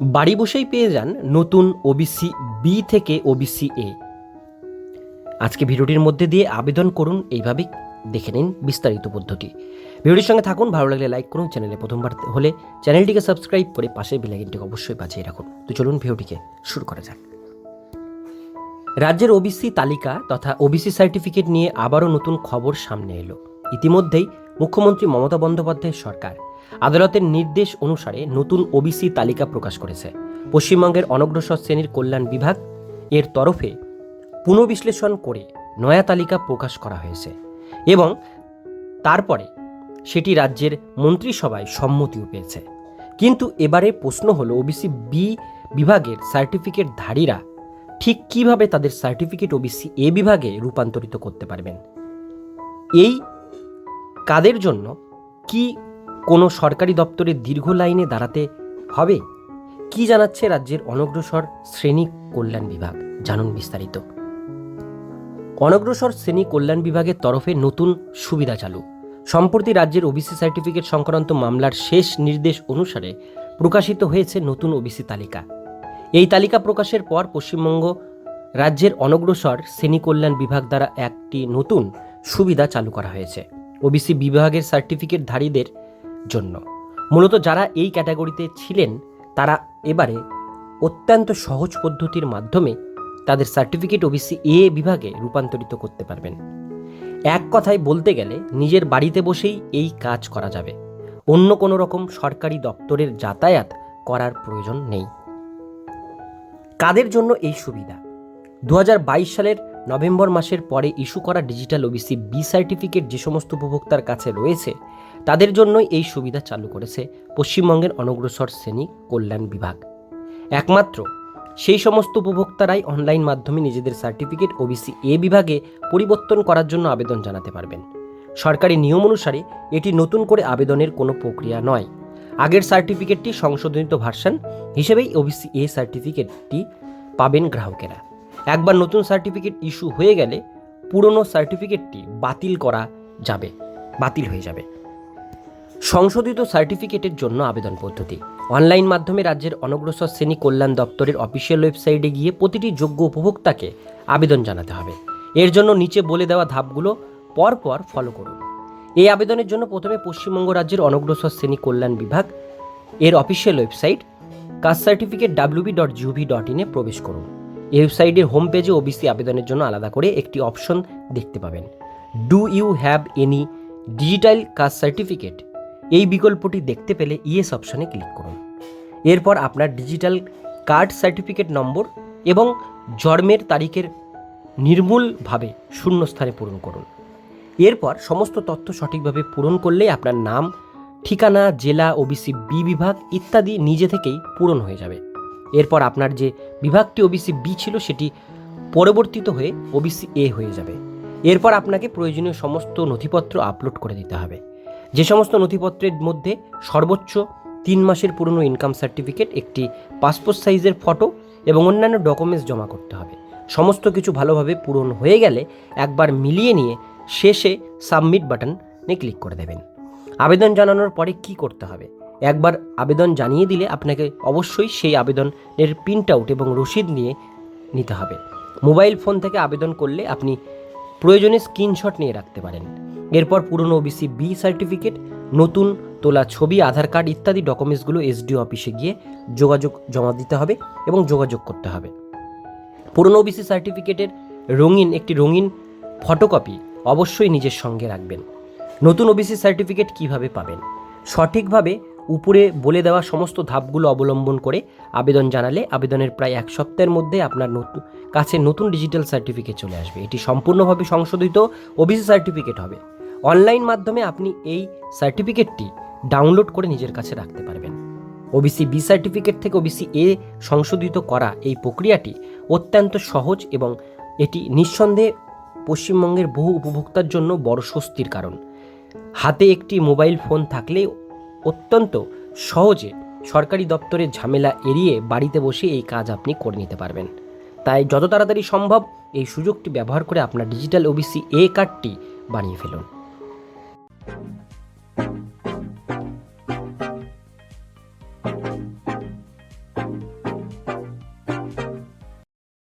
বাড়ি বসেই পেয়ে যান নতুন ওবিসি বি থেকে ওবিসি এ আজকে ভিডিওটির মধ্যে দিয়ে আবেদন করুন, এইভাবে দেখে নিন বিস্তারিত পদ্ধতি। ভিডিওটির সঙ্গে থাকুন, ভালো লাগলে লাইক করুন, চ্যানেলে প্রথমবার হলে চ্যানেলটিকে সাবস্ক্রাইব করে পাশের বেলাইকনটিকে অবশ্যই বাজিয়ে রাখুন। তো চলুন ভিডিওটিকে শুরু করা যাক। রাজ্যের ওবিসি তালিকা তথা ওবিসি সার্টিফিকেট নিয়ে আবারও নতুন খবর সামনে এলো। ইতিমধ্যেই মুখ্যমন্ত্রী মমতা বন্দ্যোপাধ্যায়ের সরকার আদালতের নির্দেশ অনুসারে নতুন ওবিসি তালিকা প্রকাশ করেছে। পশ্চিমবঙ্গের অনগ্রসর শ্রেণির কল্যাণ বিভাগ এর তরফে পুনঃবিশ্লেষণ করে নয়া তালিকা প্রকাশ করা হয়েছে এবং তারপরে সেটি রাজ্যের মন্ত্রিসভায় সম্মতিও পেয়েছে। কিন্তু এবারে প্রশ্ন হলো, ওবিসি বি বিভাগের সার্টিফিকেট ধারীরা ঠিক কীভাবে তাদের সার্টিফিকেট ওবিসি এ বিভাগে রূপান্তরিত করতে পারবেন? এই কাদের জন্য কি কোনো সরকারি দপ্তরে দীর্ঘ লাইনে দাঁড়াতে হবে? কি জানাচ্ছে রাজ্যের অনগ্রসর শ্রেণি কল্যাণ বিভাগ? জানুন বিস্তারিত। অনগ্রসর শ্রেণি কল্যাণ বিভাগের তরফে নতুন সুবিধা চালু। সম্প্রতি রাজ্যের ওবিসি সার্টিফিকেট সংক্রান্ত মামলার শেষ নির্দেশ অনুসারে প্রকাশিত হয়েছে নতুন ওবিসি তালিকা। এই তালিকা প্রকাশের পর পশ্চিমবঙ্গ রাজ্যের অনগ্রসর শ্রেণি কল্যাণ বিভাগ দ্বারা একটি নতুন সুবিধা চালু করা হয়েছে। ওবিসি বিভাগের সার্টিফিকেটধারীদের জন্য। মূলত যারা এই ক্যাটাগরিতে ছিলেন, তারা এবারে অত্যন্ত সহজ পদ্ধতির মাধ্যমে তাদের সার্টিফিকেট ওবিসি এ বিভাগে রূপান্তরিত করতে পারবেন। এক কথায় বলতে গেলে, নিজের বাড়িতে বসেই এই কাজ করা যাবে। অন্য কোনো রকম সরকারি দপ্তরের যাতায়াত করার প্রয়োজন নেই। কাদের জন্য এই সুবিধা? দু হাজার বাইশ সালের নভেম্বর মাসের পরে ইস্যু করা ডিজিটাল ওবিসি বি সার্টিফিকেট যে সমস্ত উপভোক্তার কাছে রয়েছে তাদের জন্যই এই সুবিধা চালু করেছে পশ্চিমবঙ্গের অনগ্রসর শ্রেণি কল্যাণ বিভাগ। একমাত্র সেই সমস্ত উপভোক্তারাই অনলাইন মাধ্যমে নিজেদের সার্টিফিকেট ওবিসি এ বিভাগে পরিবর্তন করার জন্য আবেদন জানাতে পারবেন। সরকারি নিয়ম অনুসারে এটি নতুন করে আবেদনের কোনো প্রক্রিয়া নয়। আগের সার্টিফিকেটটি সংশোধনিত ভার্সন হিসেবেই ওবিসি এ সার্টিফিকেটটি পাবেন গ্রাহকেরা। একবার নতুন সার্টিফিকেট ইস্যু হয়ে গেলে পুরনো সার্টিফিকেটটি বাতিল করা যাবে, বাতিল হয়ে যাবে। সংশোধিত সার্টিফিকেটের জন্য আবেদন পদ্ধতি। অনলাইন মাধ্যমে রাজ্যের অনগ্রসর শ্রেণি কল্যাণ দপ্তরের অফিসিয়াল ওয়েবসাইটে গিয়ে প্রতিটি যোগ্য উপভোক্তাকে আবেদন জানাতে হবে। এর জন্য নিচে বলে দেওয়া ধাপগুলো পরপর ফলো করুন। এই আবেদনের জন্য প্রথমে পশ্চিমবঙ্গ রাজ্যের অনগ্রসর শ্রেণি কল্যাণ বিভাগ, এর official website, caste certificate WB dot GOV dot ইনে প্রবেশ করুন। এই ওয়েবসাইটের হোম পেজে ওবিসি আবেদনের জন্য আলাদা করে একটি অপশন দেখতে পাবেন। Do you have any digital caste certificate এই বিকল্পটি দেখতে পেলে ইএস অপশনে ক্লিক করুন। এরপর আপনার ডিজিটাল কার্ড সার্টিফিকেট নম্বর এবং জন্মের তারিখের নির্মূলভাবে শূন্যস্থানে পূরণ করুন। এরপর সমস্ত তথ্য সঠিকভাবে পূরণ করলেই আপনার নাম, ঠিকানা, জেলা, ওবিসি, বি বিভাগ ইত্যাদি নিজে থেকেই পূরণ হয়ে যাবে। এরপর আপনার যে বিভাগটি ওবিসি বি ছিল সেটি পরিবর্তিত হয়ে ওবিসি এ হয়ে যাবে। এরপর আপনাকে প্রয়োজনীয় সমস্ত নথিপত্র আপলোড করে দিতে হবে। যে সমস্ত নথিপত্রের মধ্যে সর্বোচ্চ তিন মাসের পুরনো ইনকাম সার্টিফিকেট একটি পাসপোর্ট সাইজের ফটো এবং অন্যান্য ডকুমেন্টস জমা করতে হবে। সমস্ত কিছু ভালোভাবে পূরণ হয়ে গেলে একবার মিলিয়ে নিয়ে শেষে সাবমিট বাটনে ক্লিক করে দেবেন। আবেদন জানানোর পরে কি করতে হবে? একবার আবেদন জানিয়ে দিলে আপনাকে অবশ্যই সেই আবেদনের প্রিন্ট আউট এবং রসিদ নিয়ে নিতে হবে। মোবাইল ফোন থেকে আবেদন করলে আপনি প্রয়োজনে স্ক্রিনশট নিয়ে রাখতে পারেন। এরপর পুরনো ওবিসি বি সার্টিফিকেট নতুন তোলা ছবি, আধার কার্ড ইত্যাদি ডকুমেন্টসগুলো এসডিও অফিসে গিয়ে যোগাযোগ জমা দিতে হবে এবং যোগাযোগ করতে হবে। পুরনো ওবিসি সার্টিফিকেটের রঙিন, একটি রঙিন ফটোকপি অবশ্যই নিজের সঙ্গে রাখবেন। নতুন ওবিসি সার্টিফিকেট কীভাবে পাবেন? সঠিকভাবে উপরে বলে দেওয়া সমস্ত ধাপগুলো অবলম্বন করে আবেদন জানালে আবেদনের প্রায় এক সপ্তাহের মধ্যে আপনার নতুন কাছে নতুন ডিজিটাল সার্টিফিকেট চলে আসবে। এটি সম্পূর্ণভাবে সংশোধিত ওবিসি সার্টিফিকেট হবে। অনলাইন মাধ্যমে আপনি এই সার্টিফিকেটটি ডাউনলোড করে নিজের কাছে রাখতে পারবেন। ওবিসি বি সার্টিফিকেট থেকে ওবিসি এ সংশোধিত করা এই প্রক্রিয়াটি অত্যন্ত সহজ এবং এটি নিঃসন্দেহে পশ্চিমবঙ্গের বহু উপভোক্তার জন্য বড় স্বস্তির কারণ। হাতে একটি মোবাইল ফোন থাকলে অত্যন্ত সহজে সরকারি দপ্তরের ঝামেলা এড়িয়ে বাড়িতে বসে এই কাজ আপনি করে নিতে পারবেন। তাই যত তাড়াতাড়ি সম্ভব এই সুযোগটি ব্যবহার করে আপনার ডিজিটাল ওবিসি এ কার্ডটি বানিয়ে ফেলুন।